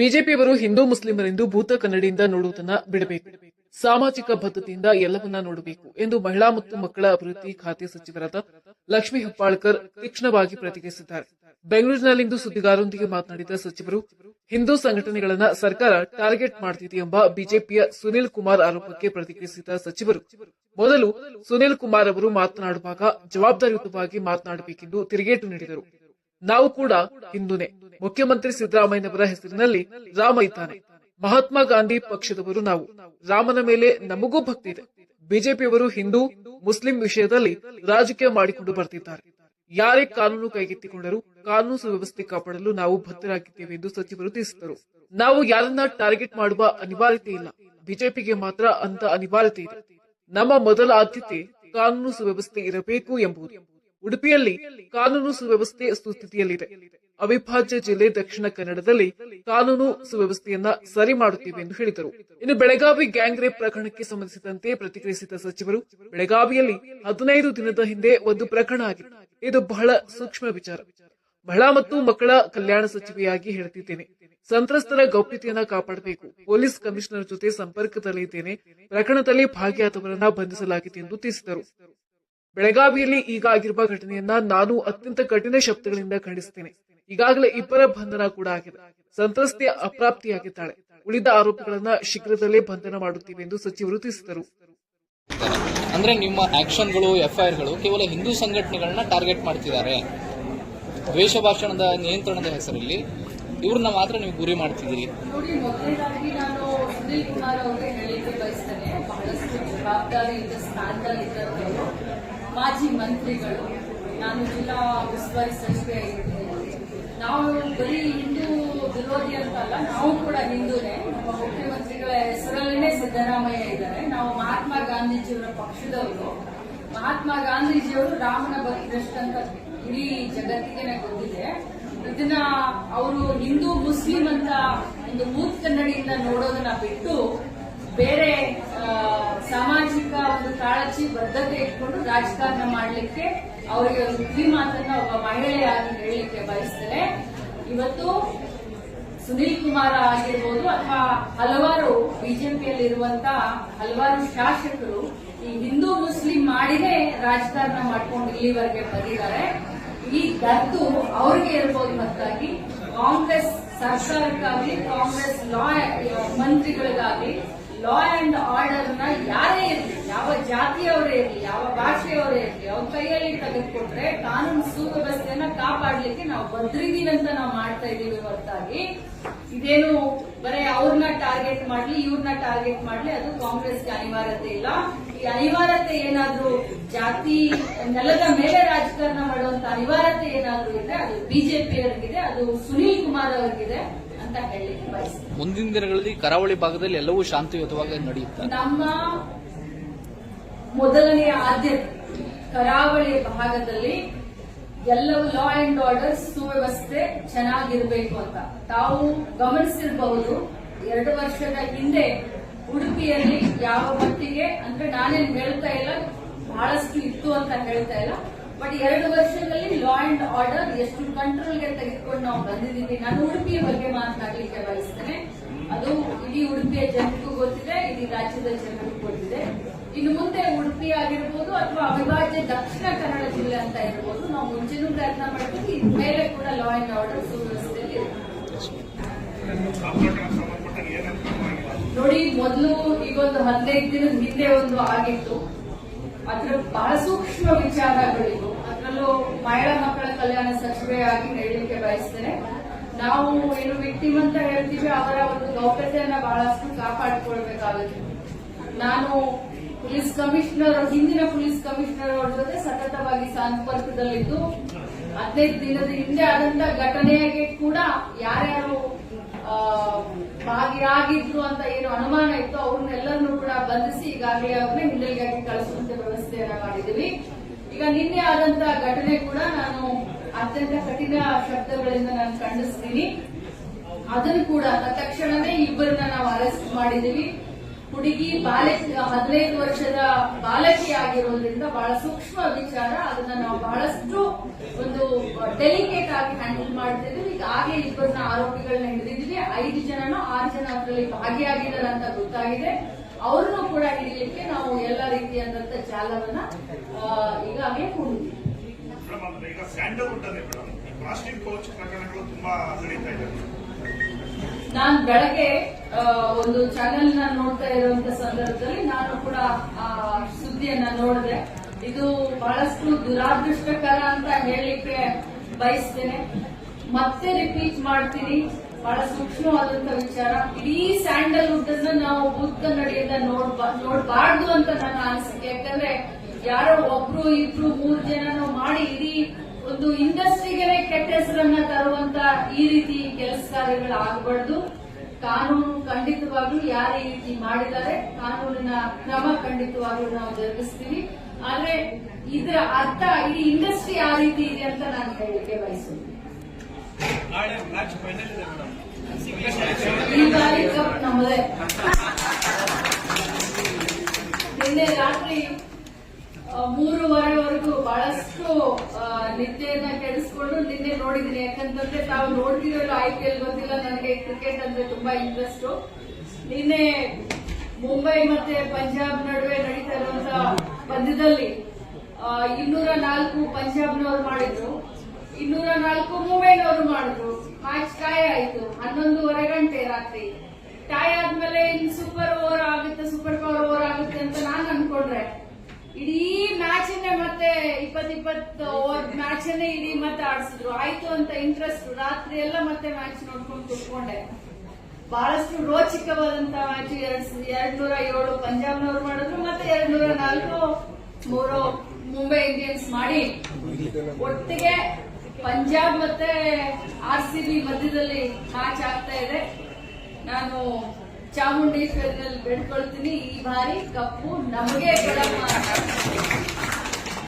ಬಿಜೆಪಿಯವರು ಹಿಂದೂ ಮುಸ್ಲಿಮರೆಂದು ಭೂತ ಕನ್ನಡಿಯಿಂದ ನೋಡುವುದನ್ನ ಬಿಡಬೇಕು. ಸಾಮಾಜಿಕ ಬದ್ಧತೆಯಿಂದ ಎಲ್ಲವನ್ನ ನೋಡಬೇಕು ಎಂದು ಮಹಿಳಾ ಮತ್ತು ಮಕ್ಕಳ ಅಭಿವೃದ್ಧಿ ಖಾತೆ ಸಚಿವರಾದ ಲಕ್ಷ್ಮಿ ಹೆಬ್ಬಾಳ್ಕರ್ ತೀಕ್ಷ್ಣವಾಗಿ ಪ್ರತಿಕ್ರಿಯಿಸಿದ್ದಾರೆ. ಬೆಂಗಳೂರಿನಲ್ಲಿಂದು ಸುದ್ದಿಗಾರರೊಂದಿಗೆ ಮಾತನಾಡಿದ ಸಚಿವರು, ಹಿಂದೂ ಸಂಘಟನೆಗಳನ್ನ ಸರ್ಕಾರ ಟಾರ್ಗೆಟ್ ಮಾಡುತ್ತಿದೆ ಎಂಬ ಬಿಜೆಪಿಯ ಸುನಿಲ್ ಕುಮಾರ್ ಆರೋಪಕ್ಕೆ ಪ್ರತಿಕ್ರಿಯಿಸಿದ ಸಚಿವರು, ಮೊದಲು ಸುನಿಲ್ ಕುಮಾರ್ ಅವರು ಮಾತನಾಡುವಾಗ ಜವಾಬ್ದಾರಿಯುತವಾಗಿ ಮಾತನಾಡಬೇಕೆಂದು ತಿರುಗೇಟು ನೀಡಿದರು. ನಾವು ಕೂಡ ಹಿಂದೂನೇ. ಮುಖ್ಯಮಂತ್ರಿ ಸಿದ್ದರಾಮಯ್ಯನವರ ಹೆಸರಿನಲ್ಲಿ ರಾಮ ಇದ್ದಾನೆ. ಮಹಾತ್ಮ ಗಾಂಧಿ ಪಕ್ಷದವರು ನಾವು. ರಾಮನ ಮೇಲೆ ನಮಗೂ ಭಕ್ತಿ ಇದೆ. ಬಿಜೆಪಿಯವರು ಹಿಂದೂ, ಮುಸ್ಲಿಂ ವಿಷಯದಲ್ಲಿ ರಾಜಕೀಯ ಮಾಡಿಕೊಂಡು ಬರ್ತಿದ್ದಾರೆ. ಯಾರೇ ಕಾನೂನು ಕೈಗೆತ್ತಿಕೊಂಡರೂ ಕಾನೂನು ಸುವ್ಯವಸ್ಥೆ ಕಾಪಾಡಲು ನಾವು ಬದ್ಧರಾಗಿದ್ದೇವೆ ಎಂದು ಸಚಿವರು ತಿಳಿಸಿದರು. ನಾವು ಯಾರನ್ನ ಟಾರ್ಗೆಟ್ ಮಾಡುವ ಅನಿವಾರ್ಯತೆ ಇಲ್ಲ. ಬಿಜೆಪಿಗೆ ಮಾತ್ರ ಅಂತ ಅನಿವಾರ್ಯತೆ ಇದೆ. ನಮ್ಮ ಮೊದಲ ಆದ್ಯತೆ ಕಾನೂನು ಸುವ್ಯವಸ್ಥೆ ಇರಬೇಕು ಎಂಬುದು. ಉಡುಪಿಯಲ್ಲಿ ಕಾನೂನು ಸುವ್ಯವಸ್ಥೆ ಸುಸ್ಥಿತಿಯಲ್ಲಿದೆ. ಅವಿಭಾಜ್ಯ ಜಿಲ್ಲೆ ದಕ್ಷಿಣ ಕನ್ನಡದಲ್ಲಿ ಕಾನೂನು ಸುವ್ಯವಸ್ಥೆಯನ್ನ ಸರಿ ಮಾಡುತ್ತೇವೆ ಎಂದು ಹೇಳಿದರು. ಇನ್ನು ಬೆಳಗಾವಿ ಗ್ಯಾಂಗ್ ರೇಪ್ ಪ್ರಕರಣಕ್ಕೆ ಸಂಬಂಧಿಸಿದಂತೆ ಪ್ರತಿಕ್ರಿಯಿಸಿದ ಸಚಿವರು, ಬೆಳಗಾವಿಯಲ್ಲಿ ಹದಿನೈದು ದಿನದ ಹಿಂದೆ ಒಂದು ಪ್ರಕರಣ ಆಗಿದೆ. ಇದು ಬಹಳ ಸೂಕ್ಷ್ಮ ವಿಚಾರ. ಬಹಳ ಮತ್ತು ಮಕ್ಕಳ ಕಲ್ಯಾಣ ಸಚಿವೆಯಾಗಿ ಹೇಳುತ್ತಿದ್ದೇನೆ ಸಂತ್ರಸ್ತರ ಗೌಪ್ಯತೆಯನ್ನ ಕಾಪಾಡಬೇಕು. ಪೊಲೀಸ್ ಕಮಿಷನರ್ ಜೊತೆ ಸಂಪರ್ಕದಲ್ಲಿದ್ದೇನೆ. ಪ್ರಕರಣದಲ್ಲಿ ಭಾಗಿಯಾದವರನ್ನ ಬಂಧಿಸಲಾಗಿದೆ ಎಂದು ತಿಳಿಸಿದರು. ಬೆಳಗಾವಿಯಲ್ಲಿ ಈಗ ಆಗಿರುವ ಘಟನೆಯನ್ನ ನಾನು ಅತ್ಯಂತ ಕಠಿಣ ಶಬ್ದಗಳಿಂದ ಖಂಡಿಸುತ್ತೇನೆ. ಈಗಾಗಲೇ ಇಬ್ಬರ ಬಂಧನ ಕೂಡ ಆಗಿದೆ. ಸಂತ್ರಸ್ತೆಯ ಅಪ್ರಾಪ್ತಿಯಾಗಿದ್ದಾಳೆ. ಉಳಿದ ಆರೋಪಿಗಳನ್ನ ಶೀಘ್ರದಲ್ಲೇ ಬಂಧನ ಮಾಡುತ್ತೇವೆ ಎಂದು ಸಚಿವರು ತಿಳಿಸಿದರು. ಅಂದ್ರೆ ನಿಮ್ಮ ಆಕ್ಷನ್ಗಳು ಎಫ್ಐಆರ್ಗಳು ಕೇವಲ ಹಿಂದೂ ಸಂಘಟನೆಗಳನ್ನ ಟಾರ್ಗೆಟ್ ಮಾಡ್ತಿದ್ದಾರೆ. ದ್ವೇಷ ಭಾಷಣದ ನಿಯಂತ್ರಣದ ಹೆಸರಲ್ಲಿ ಇವ್ರನ್ನ ಮಾತ್ರ ನೀವು ಗುರಿ ಮಾಡ್ತಿದ್ದೀರಿ. ನೋಡಿ ಮೊದಲನೇದಾಗಿ ನಾನು ಸುನೀಲ್ ಕುಮಾರ್ ಅವರಿಗೆ ಹೇಳಲಿಕ್ಕೆ ಬಯಸ್ತೇನೆ. ಬಹಳಷ್ಟು ಸ್ಥಾನದಲ್ಲಿದ್ದಂಥವರು ಮಾಜಿ ಮಂತ್ರಿಗಳು, ನಾನು ಜಿಲ್ಲಾ ಉಸ್ತುವಾರಿ ಸಚಿವೆ ನಾವು ಬರೀ ಹಿಂದೂ ವಿರೋಧಿ ಅಂತ ಅಲ್ಲ ನಾವು ಕೂಡ ಹಿಂದೂನೇ. ನಮ್ಮ ಮುಖ್ಯಮಂತ್ರಿಗಳ ಹೆಸರಲ್ಲೇ ಸಿದ್ದರಾಮಯ್ಯ ಇದ್ದಾರೆ. ನಾವು ಮಹಾತ್ಮ ಗಾಂಧೀಜಿಯವರ ಪಕ್ಷದವರು. ಮಹಾತ್ಮ ಗಾಂಧೀಜಿಯವರು ರಾಮನ ಭಕ್ತರಷ್ಟಂತ ಇಡೀ ಜಗತ್ತಿಗೆ ಗೊತ್ತಿದೆ ಇದನ್ನ ಅವರು ಹಿಂದೂ ಮುಸ್ಲಿಂ ಅಂತ ಒಂದು ಮೂತ್ ಕನ್ನಡಿಯಿಂದ ನೋಡೋದನ್ನ ಬಿಟ್ಟು ಬೇರೆ ಸಾಮಾಜಿಕ ಕಾಳಜಿ ಬದ್ಧತೆ ಇಟ್ಕೊಂಡು ರಾಜಕಾರಣ ಮಾಡಲಿಕ್ಕೆ ಅವರಿಗೆ ಒಂದು ಕಿವಿ ಮಾತನ್ನ ಒಬ್ಬ ಮಹಿಳೆಯಾಗಿ ಹೇಳಲಿಕ್ಕೆ ಬಯಸ್ತೇನೆ. ಇವತ್ತು ಸುನೀಲ್ ಕುಮಾರ್ ಆಗಿರ್ಬೋದು ಅಥವಾ ಹಲವಾರು ಬಿಜೆಪಿಯಲ್ಲಿ ಇರುವಂತಹ ಹಲವಾರು ಶಾಸಕರು ಈ ಹಿಂದೂ ಮುಸ್ಲಿಂ ಮಾಡಿನೇ ರಾಜಕಾರಣ ಮಾಡ್ಕೊಂಡು ಇಲ್ಲಿವರೆಗೆ ಬಂದಿದ್ದಾರೆ. ಈ ಗದ್ದು ಅವ್ರಿಗೆ ಇರ್ಬೋದು ಮತ್ತಾಗಿ ಕಾಂಗ್ರೆಸ್ ಸರ್ಕಾರಕ್ಕಾಗ್ಲಿ, ಕಾಂಗ್ರೆಸ್ ಲಾ ಮಂತ್ರಿಗಳಿಗಾಗಲಿ ಲಾ ಅಂಡ್ ಆರ್ಡರ್ನ ಯಾರೇ ಇರಲಿ, ಯಾವ ಜಾತಿಯವರೇ ಇರಲಿ, ಯಾವ ಭಾಷೆಯವರೇ ಇರಲಿ, ಅವ್ರ ಕೈಯಲ್ಲಿ ತೆಗೆದುಕೊಟ್ರೆ ಕಾನೂನು ಸುವ್ಯವಸ್ಥೆಯನ್ನ ಕಾಪಾಡಲಿಕ್ಕೆ ನಾವು ಬದ್ರಿದೀವಿ ಅಂತ ನಾವು ಮಾಡ್ತಾ ಇದೀವಿ ಹೊರತಾಗಿ. ಇದೇನು ಬರೀ ಅವ್ರನ್ನ ಟಾರ್ಗೆಟ್ ಮಾಡ್ಲಿ ಇವ್ರನ್ನ ಟಾರ್ಗೆಟ್ ಮಾಡ್ಲಿ, ಅದು ಕಾಂಗ್ರೆಸ್ಗೆ ಅನಿವಾರ್ಯತೆ ಇಲ್ಲ. ಈ ಅನಿವಾರ್ಯತೆ ಏನಾದ್ರೂ ಜಾತಿ, ನೆಲದ ಮೇಲೆ ರಾಜಕಾರಣ ಮಾಡುವಂತ ಅನಿವಾರ್ಯತೆ ಏನಾದ್ರೂ ಇದೆ ಅದು ಬಿಜೆಪಿ ಅವರಿಗಿದೆ, ಅದು ಸುನೀಲ್ ಕುಮಾರ್ ಅವರಿಗಿದೆ. ಅಂತ ಹೇಳಲಿಕ್ಕೆ ಬಯಸ್ತೀನಿ ಮುಂದಿನ ದಿನಗಳಲ್ಲಿ ಕರಾವಳಿ ಭಾಗದಲ್ಲಿ ಎಲ್ಲವೂ ಶಾಂತಿಯುತವಾಗಿ ನಡೆಯುತ್ತೆ? ನಮ್ಮ ಮೊದಲನೆಯ ಆದ್ಯತೆ ಕರಾವಳಿ ಭಾಗದಲ್ಲಿ ಎಲ್ಲವೂ ಲಾ ಅಂಡ್ ಆರ್ಡರ್ ಸುವ್ಯವಸ್ಥೆ ಚೆನ್ನಾಗಿರಬೇಕು ಅಂತ. ತಾವು ಗಮನಿಸಿರಬಹುದು ಎರಡು ವರ್ಷದ ಹಿಂದೆ ಉಡುಪಿಯಲ್ಲಿ ಯಾವ ಮಟ್ಟಿಗೆ ಅಂದ್ರೆ ನಾನೇನ್ ಹೇಳ್ತಾ ಇಲ್ಲ ಬಹಳಷ್ಟು ಇತ್ತು ಅಂತ ಹೇಳ್ತಾ ಇಲ್ಲ. ಬಟ್ ಎರಡು ವರ್ಷದಲ್ಲಿ ಲಾ ಅಂಡ್ ಆರ್ಡರ್ ಎಷ್ಟು ಕಂಟ್ರೋಲ್ಗೆ ತೆಗೆದುಕೊಂಡು ನಾವು ಬಂದಿದ್ದೀವಿ, ನಾನು ಉಡುಪಿಯ ಬಗ್ಗೆ ಮಾತನಾಡಲಿಕ್ಕೆ ಬಯಸ್ತೇನೆ. ಅದು ಇಡೀ ಉಡುಪಿಯ ಜನಕ್ಕೂ ಗೊತ್ತಿದೆ, ಇಡೀ ರಾಜ್ಯದ ಜನರಿಗೂ ಗೊತ್ತಿದೆ. ಇನ್ನು ಮುಂದೆ ಉಡುಪಿ ಆಗಿರ್ಬೋದು ಅಥವಾ ಅವಿಭಾಜ್ಯ ದಕ್ಷಿಣ ಕನ್ನಡ ಜಿಲ್ಲೆ ಅಂತ ಇರ್ಬೋದು, ನಾವು ಮುಂಚೆನೂ ಪ್ರಯತ್ನ ಮಾಡ್ತೀವಿ ಇನ್ ಮೇಲೆ ಕೂಡ ಲಾ ಅಂಡ್ ಆರ್ಡರ್ ಸುವ್ಯವಸ್ಥೆಯಲ್ಲಿ. ನೋಡಿ, ಮೊದಲು ಈಗೊಂದು ಹದಿನೈದು ದಿನದ ಹಿಂದೆ ಒಂದು ಆಗಿತ್ತು. ಅದ್ರ ಬಹಳ ಸೂಕ್ಷ್ಮ ವಿಚಾರಗಳಿವು. ಅದರಲ್ಲೂ ಮಹಿಳಾ ಮಕ್ಕಳ ಕಲ್ಯಾಣ ಸಚಿವೆಯಾಗಿ ಹೇಳಲಿಕ್ಕೆ ಬಯಸ್ತೇನೆ. ನಾವು ಏನು ವಿಕ್ಟಿಮ್ ಅಂತ ಹೇಳ್ತೀವಿ, ಅವರ ಒಂದು ಗೌಪ್ಯತೆಯನ್ನ ಬಹಳಷ್ಟು ಕಾಪಾಡಿಕೊಳ್ಬೇಕಾಗುತ್ತೆ. ನಾನು ಪೊಲೀಸ್ ಕಮಿಷನರ್, ಹಿಂದಿನ ಪೊಲೀಸ್ ಕಮಿಷನರ್ ಅವರ ಜೊತೆ ಸತತವಾಗಿ ಸಂಪರ್ಕದಲ್ಲಿದ್ದು, ಹದಿನೈದು ದಿನದ ಹಿಂದೆ ಆದಂತ ಘಟನೆಗೆ ಕೂಡ ಯಾರ್ಯಾರು ಭಾಗಿಯಾಗಿದ್ರು ಅಂತ ಏನು ಅನುಮಾನ ಇತ್ತು ಅವ್ರನ್ನೆಲ್ಲರನ್ನೂ ಕೂಡ ಬಂಧಿಸಿ ಈಗಾಗಲೇ ಅವ್ರನ್ನ ಹಿನ್ನೆಲೆಗಾಗಿ ಕಳಿಸುವಂತೆ ವ್ಯವಸ್ಥೆಯನ್ನ ಮಾಡಿದೀವಿ ಈಗ ನಿನ್ನೆ ಆದಂತ ಘಟನೆ ಕೂಡ ನಾನು ಅತ್ಯಂತ ಕಠಿಣ ಶಬ್ದಗಳಿಂದ ನಾನು ಖಂಡಿಸ್ತೀನಿ. ಅದನ್ನು ಕೂಡ ತಕ್ಷಣವೇ ಇಬ್ಬರನ್ನ ನಾವು ಅರೆಸ್ಟ್ ಮಾಡಿದೀವಿ ಹುಡುಗಿ ಬಾಲಕಿ ಹದಿನೈದು ವರ್ಷದ ಬಾಲಕಿ ಆಗಿರೋದ್ರಿಂದ ಬಹಳ ಸೂಕ್ಷ್ಮ ವಿಚಾರ. ಅದನ್ನ ನಾವು ಬಹಳಷ್ಟು ಒಂದು ಡೆಲಿಕೇಟ್ ಆಗಿ ಹ್ಯಾಂಡಲ್ ಮಾಡ್ತಿದ್ವಿ ಈಗಾಗಲೇ ಇಬ್ಬರನ್ನ ಆರೋಪಿಗಳನ್ನ ಹಿಡಿದಿದ್ವಿ ಐದು ಜನನೂ ಆರು ಜನ ಅದರಲ್ಲಿ ಭಾಗಿಯಾಗಿದ್ದಾರೆ ಅಂತ ಗೊತ್ತಾಗಿದೆ. ಅವ್ರನ್ನೂ ಕೂಡ ಹಿಡಿಯಲಿಕ್ಕೆ ನಾವು ಎಲ್ಲ ರೀತಿಯಾದಂತ ಜಾಲವನ್ನ ಈಗಾಗಲೇ ಈಗ ಸ್ಯಾಂಡಲ್ವುಡ್ ಅಲ್ಲಿ ಮೇಡಮ್. ಈ ಪ್ಲಾಸ್ಟಿಕ್ ಪೌಚ್ ಪ್ರಕರಣಗಳು ತುಂಬಾ ನಡೀತಾ ಇದೆ. ನಾನ್ ಬೆಳಗ್ಗೆ ಒಂದು ಚಾನೆಲ್ನ ನೋಡ್ತಾ ಇರುವಂತ ಸಂದರ್ಭದಲ್ಲಿ ನಾನು ಕೂಡ ಆ ಸುದ್ದಿಯನ್ನ ನೋಡಿದೆ. ಇದು ಬಹಳಷ್ಟು ದುರಾದೃಷ್ಟಕರ ಅಂತ ಹೇಳಲಿಕ್ಕೆ ಬಯಸ್ತೇನೆ. ಮತ್ತೆ ರಿಪೀಟ್ ಮಾಡ್ತೀನಿ. ಬಹಳ ಸೂಕ್ಷ್ಮವಾದಂತ ವಿಚಾರ. ಇಡೀ ಸ್ಯಾಂಡಲ್ವುಡ್ ಅನ್ನ ನಾವು ಕನ್ನಡಿಯಿಂದ ನೋಡ್ ನೋಡಬಾರ್ದು ಅಂತ ನನ್ನ ಅನಿಸಿಕೆ. ಯಾಕಂದ್ರೆ ಯಾರೋ ಒಬ್ರು ಇಬ್ರು ಮೂರ್ ಜನನೂ ಮಾಡಿ ಇಡೀ ಒಂದು ಇಂಡಸ್ಟ್ರಿಗೆ ಕೆಟ್ಟ ಹೆಸರನ್ನ ತರುವಂತ ಈ ರೀತಿ ಕೆಲಸ ಕಾರ್ಯಗಳು ಆಗಬಾರ್ದು ಕಾನೂನು ಖಂಡಿತವಾಗ್ಲೂ ಯಾರು ಈ ರೀತಿ ಮಾಡಿದ್ದಾರೆ, ಕಾನೂನಿನ ಕ್ರಮ ಖಂಡಿತವಾಗ್ಲೂ ನಾವು ಜರುಗಿಸ್ತೀವಿ. ಆದ್ರೆ ಇದರ ಅರ್ಥ ಇಡೀ ಇಂಡಸ್ಟ್ರಿ ಆ ರೀತಿ ಇದೆ ಅಂತ ನಾನು ಹೇಳಲಿಕ್ಕೆ ಬಯಸುತ್ತೇನೆ. ಫೈನಲ್ ಇದೆ ಈ ಬಾರಿ ಕಪ್ ನಮ್ಮದೇ. ನಿನ್ನೆ ರಾತ್ರಿ ಮೂರುವರೆವರೆಗೂ ಬಹಳಷ್ಟು ನಿದ್ದೆಯನ್ನ ಕೆಡಿಸ್ಕೊಂಡು ನಿನ್ನೆ ನೋಡಿದ್ದೀನಿ. ಯಾಕಂತಂದ್ರೆ ತಾವು ನೋಡ್ತಿರೋ ಐ ಪಿ ಎಲ್ ಗೊತ್ತಿಲ್ಲ. ನನಗೆ ಕ್ರಿಕೆಟ್ ಅಂದ್ರೆ ತುಂಬಾ ಇಂಟ್ರೆಸ್ಟ್ ನಿನ್ನೆ ಮುಂಬೈ ಮತ್ತೆ ಪಂಜಾಬ್ ನಡುವೆ ನಡೀತಾ ಇರುವಂತ ಪಂದ್ಯದಲ್ಲಿ ಇನ್ನೂರ ನಾಲ್ಕು ಪಂಜಾಬ್ನವರು ಮಾಡಿದ್ರು. ಇನ್ನೂರ ನಾಲ್ಕು ಮುಂಬೈನವರು ಮಾಡಿದ್ರು ಮ್ಯಾಚ್ ಟೈ ಆಯ್ತು. ಹನ್ನೊಂದೂವರೆ ಗಂಟೆ ರಾತ್ರಿ. ಟೈ ಆದ್ಮೇಲೆ ಇನ್ ಸೂಪರ್ ಓವರ್ ಆಗುತ್ತೆ ಸೂಪರ್ ಪವರ್ ಓವರ್ ಆಗುತ್ತೆ ಅಂತ ನಾನು ಅನ್ಕೊಂಡ್ರೆ. ಇಡೀ ಮ್ಯಾಚ್ ಅನ್ನೇ ಮತ್ತೆ ಇಪ್ಪತ್ ಇಪ್ಪತ್ತು ಓವರ್ ಮ್ಯಾಚ್ ಅನ್ನೇ ಇಡೀ ಮತ್ತೆ ಆಡಿಸಿದ್ರು. ಆಯ್ತು ಅಂತ ಇಂಟ್ರೆಸ್ಟ್ ರಾತ್ರಿ ಎಲ್ಲ ಮತ್ತೆ ಮ್ಯಾಚ್ ನೋಡ್ಕೊಂಡು ಕುತ್ಕೊಂಡೆ. ಬಹಳಷ್ಟು ರೋಚಕವಾದಂತ ಮ್ಯಾಚ್ ಎರಡ್ ಎರಡ್ ನೂರ ಏಳು ಪಂಜಾಬ್ನವ್ರು ಮಾಡಿದ್ರು ಮತ್ತೆ ಎರಡ್ ನೂರ ನಾಲ್ಕು ಮೂರು ಮುಂಬೈ ಇಂಡಿಯನ್ಸ್ ಮಾಡಿ. ಒಟ್ಟಿಗೆ ಪಂಜಾಬ್ ಮತ್ತೆ ಆರ್ ಸಿ ಬಿ ಮಧ್ಯದಲ್ಲಿ ಮ್ಯಾಚ್ ಆಗ್ತಾ ಇದೆ. ನಾನು ಚಾಮುಂಡೇಶ್ವರಿನಲ್ಲಿ ಬೆಳ್ಕೊಳ್ತೀನಿ ಈ ಬಾರಿ ಕಪ್ಪು ನಮಗೆ ಕೊಡಮ್ಮ